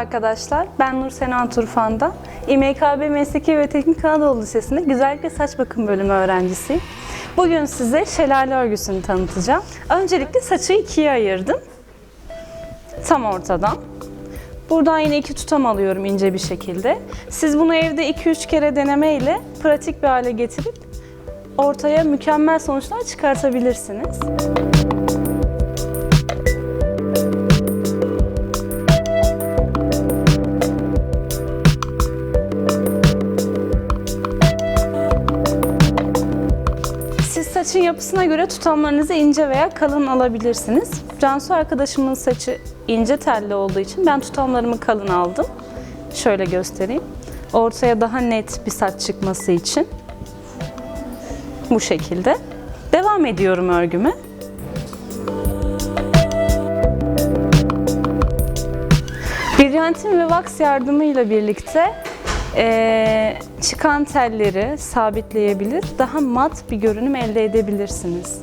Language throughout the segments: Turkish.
Arkadaşlar, ben Nur Sena Turfan'da. İMKB Mesleki ve Teknik Anadolu Lisesi'nde Güzellik ve Saç Bakım Bölümü öğrencisiyim. Bugün size şelale örgüsünü tanıtacağım. Öncelikle saçı ikiye ayırdım. Tam ortadan. Buradan yine iki tutam alıyorum ince bir şekilde. Siz bunu evde 2-3 kere deneme ile pratik bir hale getirip ortaya mükemmel sonuçlar çıkartabilirsiniz. Siz saçın yapısına göre tutamlarınızı ince veya kalın alabilirsiniz. Cansu arkadaşımın saçı ince telli olduğu için ben tutamlarımı kalın aldım. Şöyle göstereyim. Ortaya daha net bir saç çıkması için. Bu şekilde. Devam ediyorum örgüme. Brilyantin ve wax yardımıyla birlikte eee, çıkan telleri sabitleyebilir, daha mat bir görünüm elde edebilirsiniz.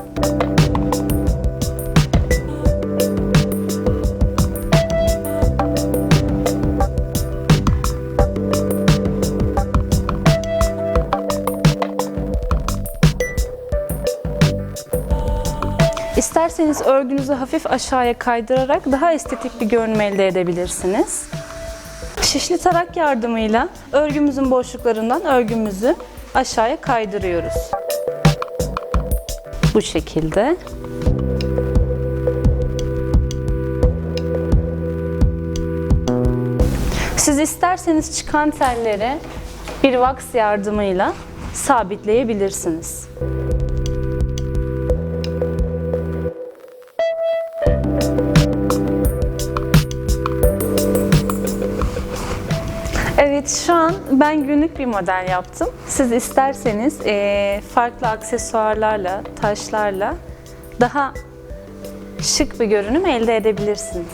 İsterseniz örgünüzü hafif aşağıya kaydırarak daha estetik bir görünüm elde edebilirsiniz. Şişli tarak yardımıyla örgümüzün boşluklarından örgümüzü aşağıya kaydırıyoruz. Bu şekilde. Siz isterseniz çıkan telleri bir wax yardımıyla sabitleyebilirsiniz. Evet şu an ben günlük bir model yaptım. Siz isterseniz eee, farklı aksesuarlarla, taşlarla daha şık bir görünüm elde edebilirsiniz.